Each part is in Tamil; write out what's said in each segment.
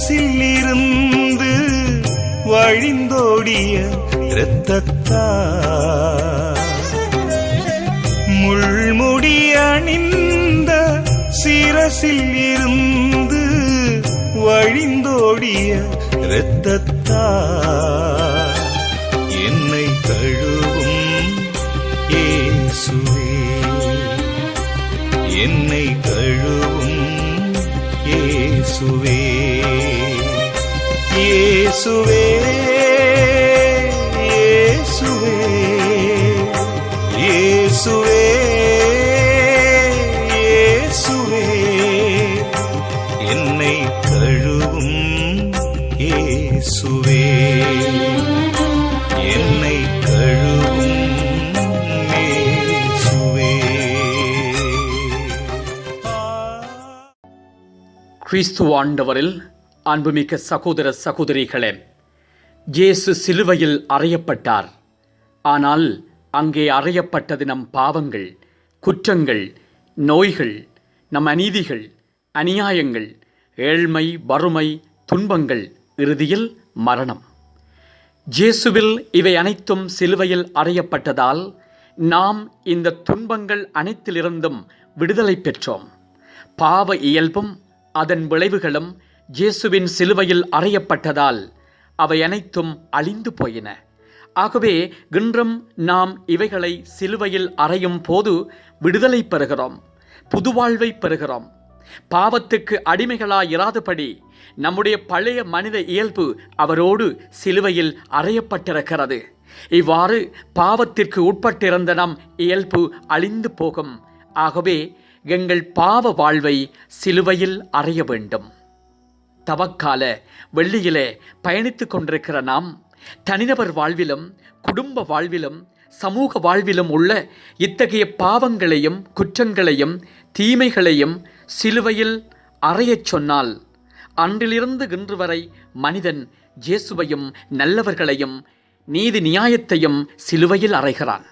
சிரசில் இருந்து வழிந்தோடிய இரத்தத்தா. முள்முடி அணிந்த சிரசில் இருந்து வழிந்தோடிய இரத்தத்தா. என்னை கழுவும் ஏசுவே. என்னை கழுவும் இயேசுவே இயேசுவே இயேசுவே இயேசுவே இயேசுவே. என்னை கழுவும் இயேசுவே. கிறிஸ்து ஆண்டவரில் அன்புமிக்க சகோதர சகோதரிகளே இயேசு சிலுவையில் அறையப்பட்டார். ஆனால் அங்கே அறையப்பட்டது நம் பாவங்கள் குற்றங்கள் நோய்கள் நம் அநீதிகள் அநியாயங்கள் ஏழ்மை வறுமை துன்பங்கள் இறுதியில் மரணம். இயேசுவில் இவை அனைத்தும் சிலுவையில் அறையப்பட்டதால் நாம் இந்த துன்பங்கள் அனைத்திலிருந்தும் விடுதலை பெற்றோம். பாவ இயல்பும் அதன் விளைவுகளும் இயேசுவின் சிலுவையில் அறையப்பட்டதால் அவை அனைத்தும் அழிந்து போயின. ஆகவே இன்றும் நாம் இவைகளை சிலுவையில் அறையும் போது விடுதலை பெறுகிறோம் புதுவாழ்வை பெறுகிறோம். பாவத்துக்கு அடிமைகளாயிராதபடி நம்முடைய பழைய மனித இயல்பு அவரோடு சிலுவையில் அறையப்பட்டிருக்கிறது. இவ்வாறு பாவத்திற்கு உட்பட்டிருந்த நம் இயல்பு அழிந்து போகும். ஆகவே எங்கள் பாவ வாழ்வை சிலுவையில் அறைய வேண்டும். தவக்கால வெள்ளியிலே பயணித்துக் கொண்டிருக்கிற நாம் தனிநபர் வாழ்விலும் குடும்ப வாழ்விலும் சமூக வாழ்விலும் உள்ள இத்தகைய பாவங்களையும் குற்றங்களையும் தீமைகளையும் சிலுவையில் அறையச் சொன்னால் அன்றிலிருந்து இன்று வரை மனிதன் இயேசுவையும் நல்லவர்களையும் நீதி நியாயத்தையும் சிலுவையில் அறைகிறான்.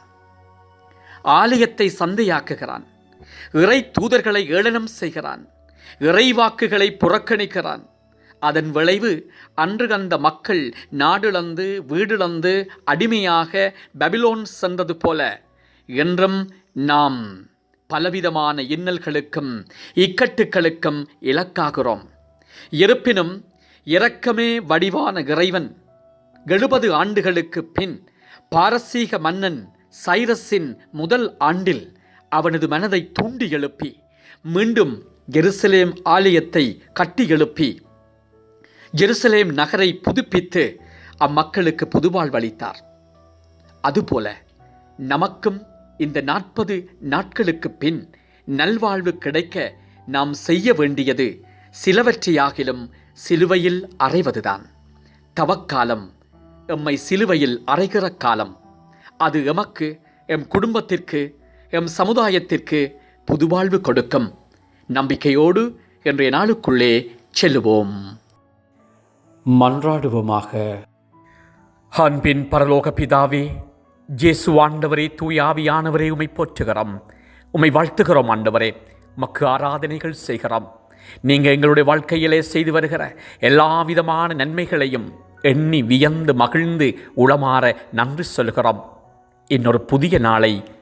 ஆலயத்தை சந்தையாக்குகிறான். இறை தூதர்களை ஏளனம் செய்கிறான். இறைவாக்குகளை புறக்கணிக்கிறான். அதன் விளைவு அன்று அந்த மக்கள் நாடிழந்து வீடிழந்து அடிமையாக பபிலோன் சென்றது போல என்றும் நாம் பலவிதமான இன்னல்களுக்கும் இக்கட்டுக்களுக்கும் இலக்காகிறோம். இருப்பினும் இரக்கமே வடிவான இறைவன் எழுபது ஆண்டுகளுக்கு பின் பாரசீக மன்னன் சைரஸின் முதல் ஆண்டில் அவனது மனதை தூண்டி எழுப்பி மீண்டும் ஜெருசலேம் ஆலயத்தை கட்டி எழுப்பி ஜெருசலேம் நகரை புதுப்பித்து அம்மக்களுக்கு புதுவாழ்வளித்தார் அதுபோல நமக்கும் இந்த நாற்பது நாட்களுக்கு பின் நல்வாழ்வு கிடைக்க நாம் செய்ய வேண்டியது சிலவற்றையாகிலும் சிலுவையில் அறைவதுதான். தவக்காலம் எம்மை சிலுவையில் அறைகிற காலம். அது எமக்கு எம் குடும்பத்திற்கு எம் சமுதாயத்திற்கு புதுவாழ்வு கொடுக்கும். நம்பிக்கையோடு இன்றைய நாளுக்குள்ளே செல்லுவோம். மன்றாடுவோமாக. அன்பின் பரலோக பிதாவே ஜேசு ஆண்டவரே தூயாவியானவரே உமை போற்றுகிறோம். உமை வாழ்த்துகிறோம் ஆண்டவரே மக்கு ஆராதனைகள் செய்கிறோம். நீங்கள் எங்களுடைய வாழ்க்கையிலே செய்து வருகிற எல்லா விதமான நன்மைகளையும் எண்ணி வியந்து மகிழ்ந்து உளமாற நன்றி சொல்கிறோம் இன்னொரு புதிய நாளை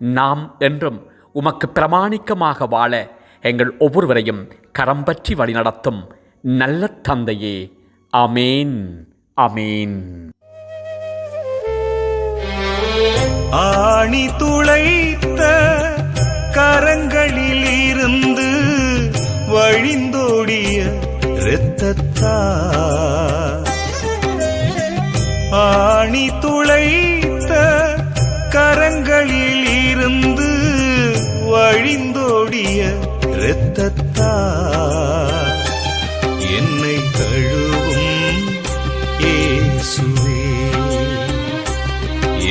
நாம் என்றும் உமக்கு பிரமாணிக்கமாக வாழ எங்கள் ஒவ்வொருவரையும் கரம் பற்றி வழிநடத்தும் நல்ல தந்தையே. அமேன் அமேன் ஆணி துளைத்த கரங்களில் இருந்து வழிந்தோடிய இரத்தத்தா ஆணி துளைத்த கரங்களில் இருந்து வழிந்தோடிய இரத்தத்தா என்னை கழுவும் ஏசுவே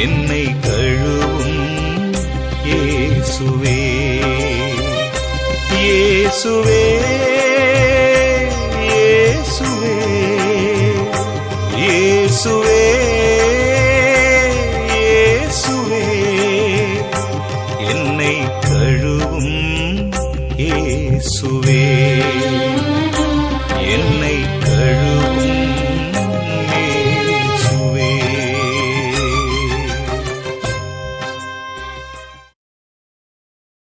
என்னை கழுவும் ஏசுவே ஏசுவே ஏசுவே ஏசுவே